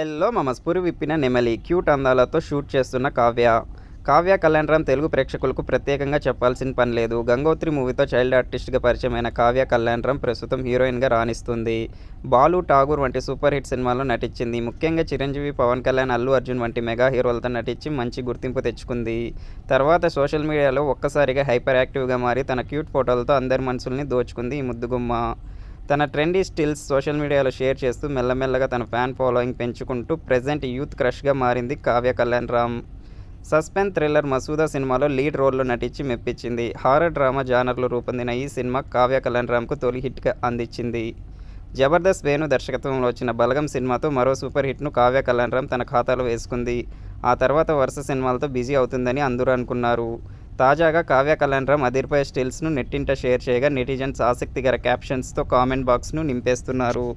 Yellow మమ స్పురి విప్పిన నెమలి క్యూట్ అందాలతో షూట్ చేస్తున్న కావ్య. కావ్య కళ్యాణరామ్ తెలుగు ప్రేక్షకులకు ప్రత్యేకంగా చెప్పాల్సిన పని లేదు. గంగోత్రి మూవీతో చైల్డ్ ఆర్టిస్ట్గా పరిచయమైన కావ్య కళ్యాణరామ్ ప్రస్తుతం హీరోయిన్గా రాణిస్తుంది. బాలు ఠాగూర్ వంటి సూపర్ హిట్ సినిమాల్లో నటించింది. ముఖ్యంగా చిరంజీవి పవన్ కళ్యాణ్ అల్లు అర్జున్ వంటి మెగా హీరోలతో నటించి మంచి గుర్తింపు తెచ్చుకుంది. తర్వాత సోషల్ మీడియాలో ఒక్కసారిగా హైపర్ యాక్టివ్గా మారి తన క్యూట్ ఫోటోలతో అందరి మనసుల్ని దోచుకుంది ఈ ముద్దుగుమ్మ. తన ట్రెండీ స్టిల్స్ సోషల్ మీడియాలో షేర్ చేస్తూ మెల్లమెల్లగా తన ఫ్యాన్ ఫాలోయింగ్ పెంచుకుంటూ ప్రజెంట్ యూత్ క్రష్గా మారింది కావ్య కళ్యాణ్ రామ్. సస్పెన్స్ థ్రిల్లర్ మసూదా సినిమాలో లీడ్ రోల్లో నటించి మెప్పించింది. హారర్ డ్రామా జానర్లో రూపొందిన ఈ సినిమా కావ్య కళ్యాణ్ రామ్కు తొలి హిట్గా అందించింది. జబర్దస్త్ వేణు దర్శకత్వంలో వచ్చిన బలగం సినిమాతో మరో సూపర్ హిట్ను కావ్య కళ్యాణ్ రామ్ తన ఖాతాలో వేసుకుంది. ఆ తర్వాత వరుస సినిమాలతో బిజీ అవుతుందని అందరూ అనుకున్నారు. తాజాగా కావ్య కళ్యాణరామ్ రామ్ స్టిల్స్ను నెట్టింట షేర్ చేయగా నెటిజన్స్ ఆసక్తికర క్యాప్షన్స్తో కామెంట్ బాక్స్ను నింపేస్తున్నారు.